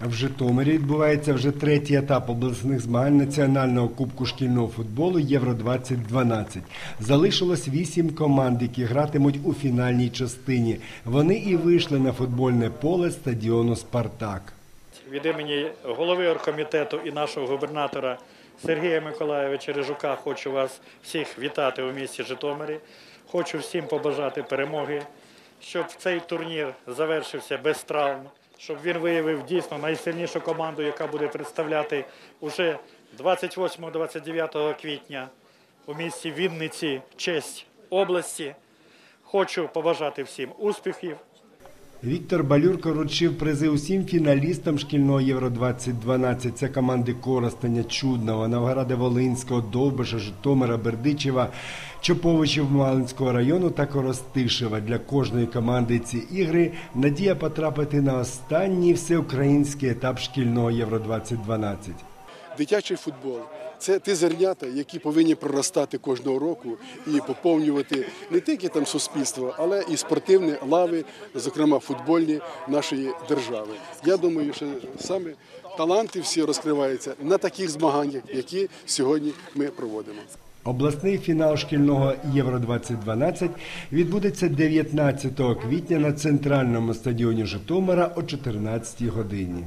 В Житомирі відбувається вже третій етап обласних змагань національного кубку шкільного футболу Євро 2012 Залишилось вісім команд, які гратимуть у фінальній частині. Вони і вийшли на футбольне поле стадіону Спартак. Від імені голови оргкомітету і нашого губернатора Сергія Миколайовича Рижука хочу вас всіх вітати у місті Житомирі. Хочу всім побажати перемоги, щоб цей турнір завершився без травм, щоб він виявив дійсно найсильнішу команду, яка буде представляти уже 28-29 квітня у місті Вінниці честь області. Хочу побажати всім успіхів, Віктор Балюрко вручив призи усім фіналістам шкільного Євро 2012 Це команди Коростеня, Чудного, Новграда Волинського, Довбиша, Житомира, Бердичева, Чоповичів Малинського району та Коростишева. Для кожної команди ці ігри надія потрапити на останній всеукраїнський етап шкільного Євро 2012 Дитячий футбол це ті зернята, які повинні проростати кожного року і поповнювати не тільки там суспільство, але і спортивні лави, зокрема футбольні нашої держави. Я думаю, що саме таланти всі розкриваються на таких змаганнях, які сьогодні ми проводимо. Обласний фінал шкільного Євро 2012 відбудеться 19 квітня на центральному стадіоні Житомира о 14 годині.